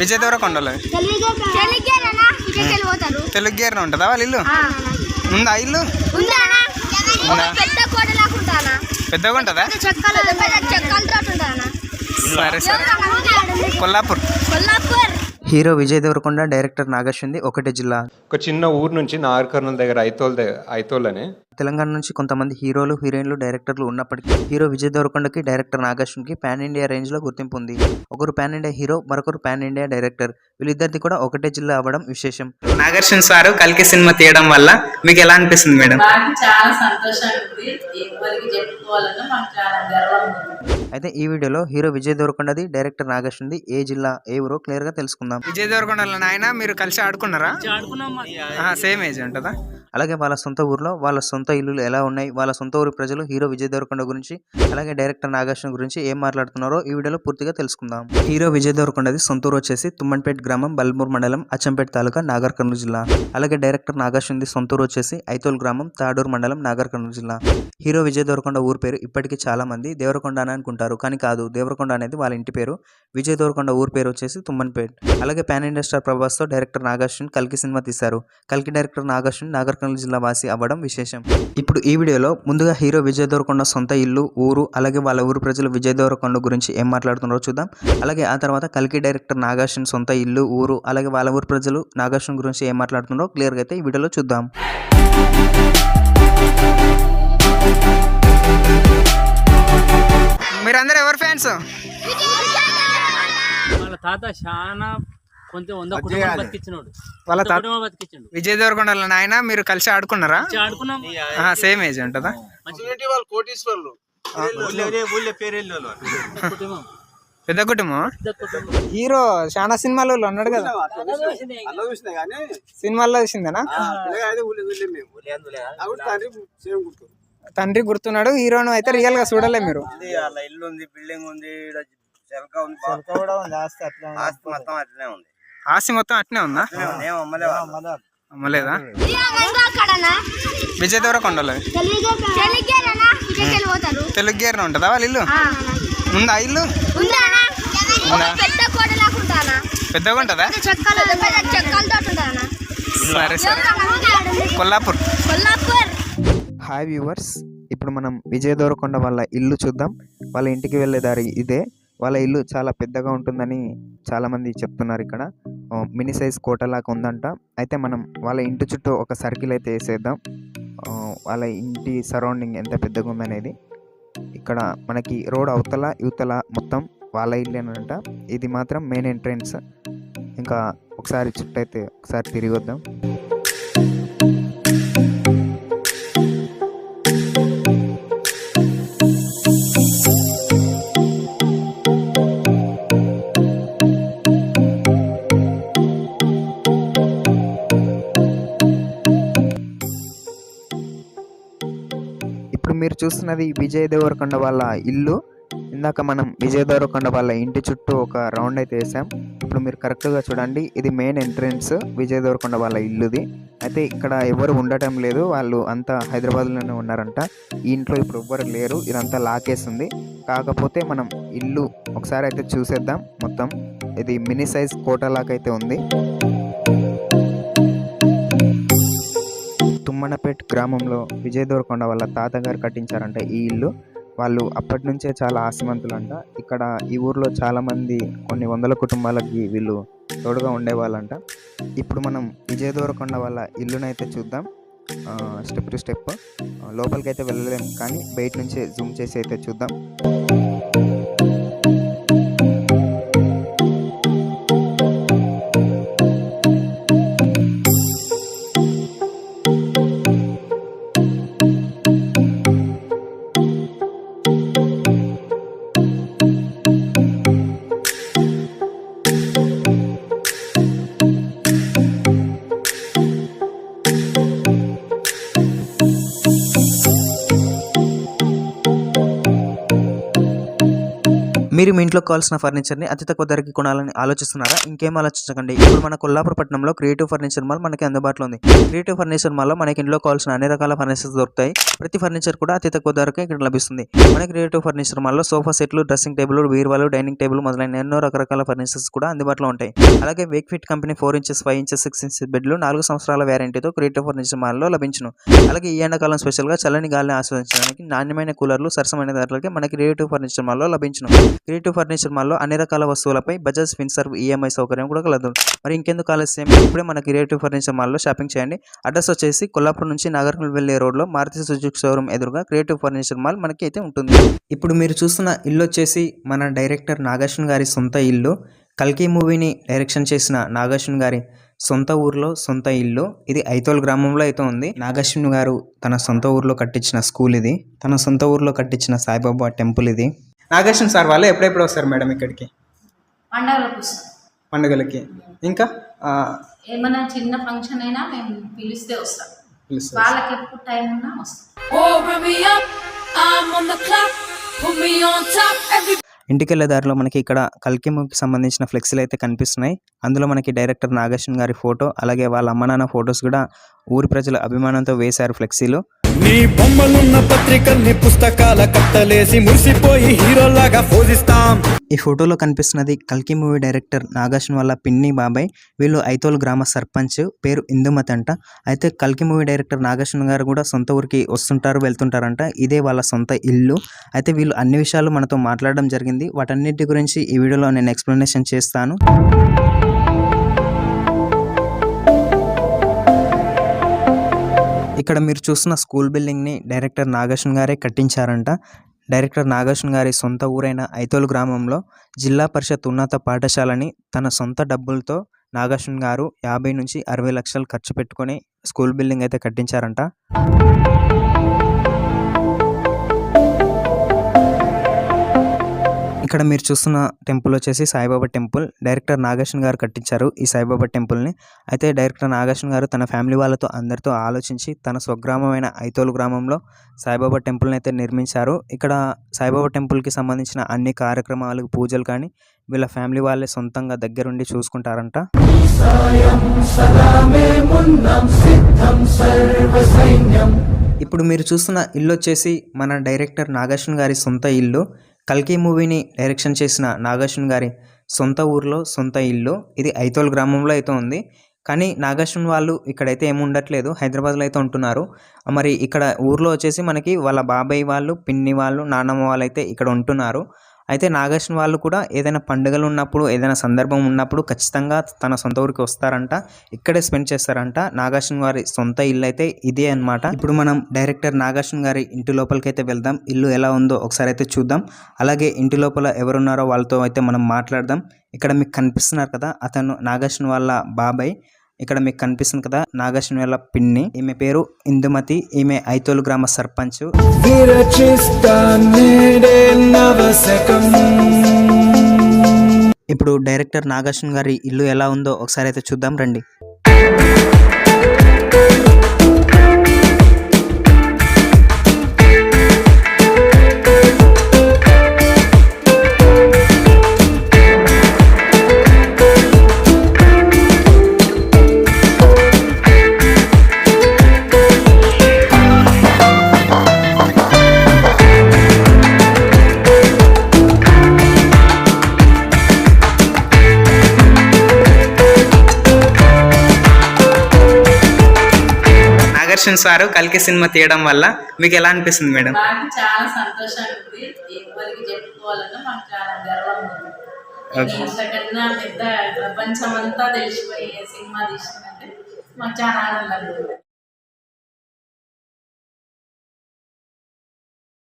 విజయ్ దేవరకొండలో వెళ్ళిపోతారు తెలుగు గేర్న ఉంటుందా వాళ్ళ ఇల్లు? ఉందా ఇల్లు? పెద్దగా ఉంటుందా? సరే సరే. కొల్లాపూర్. కొల్లాపూర్. హీరో విజయ్ దేవరకొండ డైరెక్టర్ నాగేశ్వరి ఒకటే జిల్లా. ఒక చిన్న ఊరు నుంచి నాగర్ కర్నూల్ దగ్గర ఐతోల్ దగ్గర ఐతోల్ అని. తెలంగాణ నుంచి కొంతమంది హీరోలు హీరోయిన్లు డైరెక్టర్లు ఉన్నప్పటికీ హీరో విజయ్ దేవరకొండకి డైరెక్టర్ నాగార్జునకి పాన్ ఇండియా రేంజ్లో గుర్తింపు ఉంది. ఒకరు పాన్ ఇండియా హీరో మరొకరు పాన్ ఇండియా డైరెక్టర్. వీళ్ళిద్దరిది కూడా ఒకటే జిల్లా అవ్వడం విశేషం. నాగార్జున సార్ కల్కి సినిమా తీయడం వల్ల మీకు ఎలా అనిపిస్తుంది మేడం? నాకు చాలా సంతోషంగా ఉంది. ఎవరికి చెప్పుకోవాలన్నా మాకు చాలా గర్వంగా ఉంది. అయితే ఈ వీడియోలో హీరో విజయ్ దేవరకొండది డైరెక్టర్ నాగార్జునది ఏ జిల్లా ఏ ఊరో క్లియర్గా తెలుసుకుందాం. విజయ్ దేవరకొండల నాయన మీరు కలిసి ఆడుకున్నారా? సేమ్ ఏజ్ ఉంటుందా? అలాగే వాళ్ళ సొంత ఊర్లో వాళ్ళ సొంత ఇల్లులు ఎలా ఉన్నాయి వాళ్ళ సొంత ఊరి ప్రజలు హీరో విజయ్ దేవరకొండ గురించి అలాగే డైరెక్టర్ నాగార్జున గురించి ఏం మాట్లాడుతున్నారో ఈ వీడియోలో పూర్తిగా తెలుసుకుందాం. హీరో విజయ్ దేవరకొండది సొంత ఊరు వచ్చేసి తుమ్మన్పేట్ గ్రామం బల్మూర్ మండలం అచ్చంపేట తాలూకా నాగర్ కర్నూలు జిల్లా. అలాగే డైరెక్టర్ నాగార్జునది సొంత ఊరు వచ్చేసి ఐతోల్ గ్రామం తాడూరు మండలం నాగర్ కర్నూలు జిల్లా. హీరో విజయ్ దేవరకొండ ఊరు పేరు ఇప్పటికీ చాలా మంది దేవరకొండ అని అనుకుంటారు. కానీ కాదు దేవరకొండ అనేది వాళ్ళ ఇంటి పేరు. విజయ్ దేవరకొండ ఊరు పేరు వచ్చేసి తుమ్మన్పేట్. అలాగే పాన్ ఇండియా స్టార్ ప్రభాస్తో డైరెక్టర్ నాగార్జున కల్కి సినిమా తీశారు. కల్కి డైరెక్టర్ నాగార్జున నాగర్ కర్నూలు జిల్లా వాసి అవ్వడం విశేషం. ఇప్పుడు ఈ వీడియోలో ముందుగా హీరో విజయ్ దేవరకొండ సొంత ఇల్లు ఊరు అలాగే వాళ్ళ ఊరు ప్రజలు విజయ్ దేవరకొండ గురించి ఏం మాట్లాడుతున్నారో చూద్దాం. అలాగే ఆ తర్వాత కల్కి డైరెక్టర్ నాగార్జున సొంత ఇల్లు ఊరు అలాగే వాళ్ళ ఊరు ప్రజలు నాగార్జున గురించి ఏం మాట్లాడుతున్నారో క్లియర్గా అయితే ఈ వీడియోలో చూద్దాం. మీరందరూ ఎవరు ఫ్యాన్స్? తాత చాలా వంద కుటుంబాలు బతికిచ్చినాడు. వాళ్ళ తాత కుటుంబాలు బతికిచ్చిండు విజయ్ దేవరకొండల నాయన మీరు కలిసి ఆడుకున్నారా? ఆడుకున్నాం. సేమ్ ఏజ్ ఉంటుందా? పెద్ద కుటుంబం. పెద్ద కుటుంబం. హీరో చాలా సినిమాలో ఉన్నాడు కదా. సినిమాల్లో చూసిందేనా? తండ్రి గుర్తున్నాడు హీరోను అయితే రియల్గా చూడలే మీరు. ఇల్లు ఉంది బిల్డింగ్ ఉంది ఈడ చెలక ఉంది ఆస్తి మొత్తం అట్లనే ఉంది. ఆస్తి మొత్తం అట్నే ఉందా? ఏం అమ్మలేవా అమ్మలేదా? విజయ్ దేవరకొండలో వెళ్ళిపోతారు తెలుగు గేర్న ఉంటుందా వాళ్ళ ఇల్లు? ఉందా ఇల్లు? పెద్దగా ఉంటుందా? సరే సరే. కొల్లాపూర్. కొల్లాపూర్. హాయ్ వ్యూవర్స్ ఇప్పుడు మనం విజయ్ దేవరకొండ వాళ్ళ ఇల్లు చూద్దాం. వాళ్ళ ఇంటికి వెళ్ళే దారి ఇదే. వాళ్ళ ఇల్లు చాలా పెద్దగా ఉంటుందని చాలామంది చెప్తున్నారు ఇక్కడ. మినీ సైజ్ కోటలాగా ఉందంట. అయితే మనం వాళ్ళ ఇంటి చుట్టూ ఒక సర్కిల్ అయితే వేసేద్దాం. వాళ్ళ ఇంటి సరౌండింగ్ ఎంత పెద్దగా ఉందనేది. ఇక్కడ మనకి రోడ్ అవతల యువతల మొత్తం వాళ్ళ ఇల్లేనంట ఇది మాత్రం మెయిన్ ఎంట్రన్స్. ఇంకా ఒకసారి చుట్టూ అయితే ఒకసారి తిరిగి వద్దాం చూస్తున్నది విజయ్ దేవరకొండ వాళ్ళ ఇల్లు. ఇందాక మనం విజయ్ దేవరకొండ వాళ్ళ ఇంటి చుట్టూ ఒక రౌండ్ అయితే వేసాం. ఇప్పుడు మీరు కరెక్ట్గా చూడండి ఇది మెయిన్ ఎంట్రన్స్ విజయ్ దేవరకొండ వాళ్ళ ఇల్లుది. అయితే ఇక్కడ ఎవరు ఉండటం లేదు వాళ్ళు అంతా హైదరాబాద్లోనే ఉన్నారంట. ఈ ఇంట్లో ఇప్పుడు ఎవ్వరు లేరు ఇదంతా లాకేస్తుంది కాకపోతే మనం ఇల్లు ఒకసారి అయితే చూసేద్దాం మొత్తం. ఇది మినీ సైజ్ కోటలాకైతే ఉంది. తుమ్మనపేట్ గ్రామంలో విజయ్ దేవరకొండ వాళ్ళ తాతగారు కట్టించారంట ఈ ఇల్లు. వాళ్ళు అప్పటి నుంచే చాలా ఆశమంతులంట ఇక్కడ ఈ ఊర్లో చాలామంది కొన్ని వందల కుటుంబాలకి వీళ్ళు తోడుగా ఉండేవాళ్ళంట. ఇప్పుడు మనం విజయ్ దేవరకొండ వాళ్ళ ఇల్లునైతే చూద్దాం. Step to step. లోపలికి అయితే వెళ్ళలేము కానీ బయట నుంచే జూమ్ చేసి అయితే చూద్దాం. మీరు మీ ఇంట్లో కావాల్సిన ఫర్నిచర్ని అతి తక్కువ ధరకి కొనాలని ఆలోచిస్తున్నారా? ఇంకేం ఆలోచించకండి. ఇప్పుడు మన కొల్లాపూర్ పట్టణంలో క్రియేటివ్ ఫర్నిచర్ మాల్ మనకి అందుబాటులో ఉంది. క్రియేటివ్ ఫర్నిచర్ మాల్లో మనకి ఇంట్లో కావాల్సిన అన్ని రకాల ఫర్నిచర్స్ దొరుకుతాయి. ప్రతి ఫర్నిచర్ కూడా అతి తక్కువ ధరకే ఇక్కడ లభిస్తుంది. మన క్రియేటివ్ ఫర్నిచర్ మాల్లో సోఫా సెట్లు డ్రెస్సింగ్ టేబుల్ బీర్వాలు డైనింగ్ టేబుల్ మొదలైన ఎన్నో రకరకాల ఫర్నిచర్స్ కూడా అందుబాటులో ఉంటాయి. అలాగే Wakefit company four inches five inches six inches బెడ్లు నాలుగు సంవత్సరాల వ్యారంటీతో క్రియేటివ్ ఫర్నిచర్ మాల్లో లభించును. అలాగే ఈ ఎండాకాలం స్పెషల్గా చల్లని గాలిని ఆస్వాదించడానికి నాణ్యమైన కూలర్లు సరసమైన ధరలకి మన క్రియేటివ్ ఫర్నిచర్ మాల్లో లభించును. క్రియేటివ్ ఫర్నిచర్ మాల్లో అన్ని రకాల వస్తువులపై బజాజ్ ఫిన్సర్వ్ ఈఎంఐ సౌకర్యం కూడా కలదు. మరి ఇంకెందుకు ఆలస్యం? ఇప్పుడే మన క్రియేటివ్ ఫర్నిచర్ మాల్లో షాపింగ్ చేయండి. అడ్రస్ వచ్చేసి కొల్లాపూర్ నుంచి నాగర్కల్ వెళ్ళే రోడ్లో మారుతి సుజుకి షోరూమ్ ఎదురుగా క్రియేటివ్ ఫర్నిచర్ మాల్ మనకి అయితే ఉంటుంది. ఇప్పుడు మీరు చూస్తున్న ఇల్లు వచ్చేసి మన డైరెక్టర్ నాగార్జున గారి సొంత ఇల్లు. కల్కి మూవీని డైరెక్షన్ చేసిన నాగార్జున గారి సొంత ఊర్లో సొంత ఇల్లు. ఇది ఐతోల్ గ్రామంలో అయితే ఉంది. నాగశ్వని గారు తన సొంత ఊర్లో కట్టించిన స్కూల్ ఇది. తన సొంత ఊర్లో కట్టించిన సాయిబాబా టెంపుల్ ఇది. నాగేశ్వన్ సార్ వాళ్ళు ఎప్పుడెప్పుడు వస్తారు మేడం ఇక్కడికి? పండగలకు ఇంకా ఆ, ఏమైనా చిన్న ఫంక్షన్ అయినా మేము పిలిస్తే వస్తాం. వాళ్ళకి ఎప్పుడు టైం ఉన్నా వస్తాం. Warm me up, I'm on the clock. Put me on top, every ఇంటికి వెళ్ళే దారిలో మనకి ఇక్కడ కల్కి మూవీకి సంబంధించిన ఫ్లెక్సీలు అయితే కనిపిస్తున్నాయి. అందులో మనకి డైరెక్టర్ నాగేశ్వన్ గారి ఫోటో అలాగే వాళ్ళ అమ్మ నాన్న ఫొటోస్ కూడా ఊరి ప్రజల అభిమానంతో వేశారు ఫ్లెక్సీలు. నీ బొమ్మలున్న పత్రికల్ని పుస్తకాల కట్టలేసి మురిసిపోయి హీరోలాగా పోజిస్తాం ఈ ఫోటోలో కనిపిస్తున్నది కల్కి మూవీ డైరెక్టర్ నాగార్జున వాళ్ళ పిన్ని బాబాయ్. వీళ్ళు ఐతోల్ గ్రామ సర్పంచ్ పేరు ఇందుమతి అంట. అయితే కల్కి మూవీ డైరెక్టర్ నాగార్జున గారు కూడా సొంత ఊరికి వస్తుంటారు వెళ్తుంటారంట. ఇదే వాళ్ళ సొంత ఇల్లు. అయితే వీళ్ళు అన్ని విషయాలు మనతో మాట్లాడడం జరిగింది. వాటన్నిటి గురించి ఈ వీడియోలో నేను ఎక్స్ప్లెనేషన్ చేస్తాను. ఇక్కడ మీరు చూస్తున్న స్కూల్ బిల్డింగ్ని డైరెక్టర్ నాగార్జున గారే కట్టించారంట. డైరెక్టర్ నాగార్జున గారి సొంత ఊరైన ఐతోలు గ్రామంలో జిల్లా పరిషత్ ఉన్నత పాఠశాలని తన సొంత డబ్బులతో నాగార్జున గారు యాభై నుంచి అరవై లక్షలు ఖర్చు పెట్టుకొని స్కూల్ బిల్డింగ్ అయితే కట్టించారంట. ఇక్కడ మీరు చూస్తున్న టెంపుల్ వచ్చేసి సాయిబాబా టెంపుల్. డైరెక్టర్ నాగార్జున గారు కట్టించారు ఈ సాయిబాబా టెంపుల్ని. అయితే డైరెక్టర్ నాగార్జున గారు తన ఫ్యామిలీ వాళ్ళతో అందరితో ఆలోచించి తన స్వగ్రామమైన ఐతోలు గ్రామంలో సాయిబాబా టెంపుల్ని అయితే నిర్మించారు. ఇక్కడ సాయిబాబా టెంపుల్కి సంబంధించిన అన్ని కార్యక్రమాలు పూజలు కానీ వీళ్ళ ఫ్యామిలీ వాళ్ళే సొంతంగా దగ్గరుండి చూసుకుంటారంట. ఇప్పుడు మీరు చూస్తున్న ఇల్లు వచ్చేసి మన డైరెక్టర్ నాగార్జున గారి సొంత ఇల్లు. కల్కి మూవీని డైరెక్షన్ చేసిన నాగార్జున గారి సొంత ఊర్లో సొంత ఇల్లు. ఇది ఐతోల్ గ్రామంలో అయితే ఉంది. కానీ నాగార్జున వాళ్ళు ఇక్కడైతే ఏమి ఉండట్లేదు. హైదరాబాద్లో అయితే ఉంటున్నారు. మరి ఇక్కడ ఊర్లో వచ్చేసి మనకి వాళ్ళ బాబాయ్ వాళ్ళు పిన్ని వాళ్ళు నాన్నమ్మ వాళ్ళు అయితే ఇక్కడ ఉంటున్నారు. అయితే నాగార్జున వాళ్ళు కూడా ఏదైనా పండుగలు ఉన్నప్పుడు ఏదైనా సందర్భం ఉన్నప్పుడు ఖచ్చితంగా తన సొంత ఊరికి వస్తారంట. ఇక్కడే స్పెండ్ చేస్తారంట. నాగార్జున గారి సొంత ఇల్లు అయితే ఇదే అన్నమాట. ఇప్పుడు మనం డైరెక్టర్ నాగార్జున గారి ఇంటి లోపలికి అయితే వెళ్దాం. ఇల్లు ఎలా ఉందో ఒకసారి అయితే చూద్దాం. అలాగే ఇంటి లోపల ఎవరున్నారో వాళ్ళతో అయితే మనం మాట్లాడదాం. ఇక్కడ మీకు కనిపిస్తున్నారు కదా అతను నాగార్జున వాళ్ళ బాబాయ్. ఇక్కడ మీకు కనిపిస్తుంది కదా నాగార్జున వాళ్ళ పిన్ని. ఈమె పేరు ఇందుమతి. ఈమె ఐతోలు గ్రామ సర్పంచ్. ఇప్పుడు డైరెక్టర్ నాగశ్వన్ గారి ఇల్లు ఎలా ఉందో ఒకసారి అయితే చూద్దాం రండి. నాగార్జున సారు కల్కి సినిమా తీయడం వల్ల మీకు ఎలా అనిపిస్తుంది మేడం? చాలా సంతోషంగా ఉంది ఎవరికి చెప్పుకోవాలన్నా మాకు చాలా గర్వంగా ఉంది. Okay. ఇంతకన్నా పెద్ద ప్రపంచం అంతా తెలిసిపోయే సినిమా తీసినంటే మాకు చాలా ఆనందంగా ఉంది.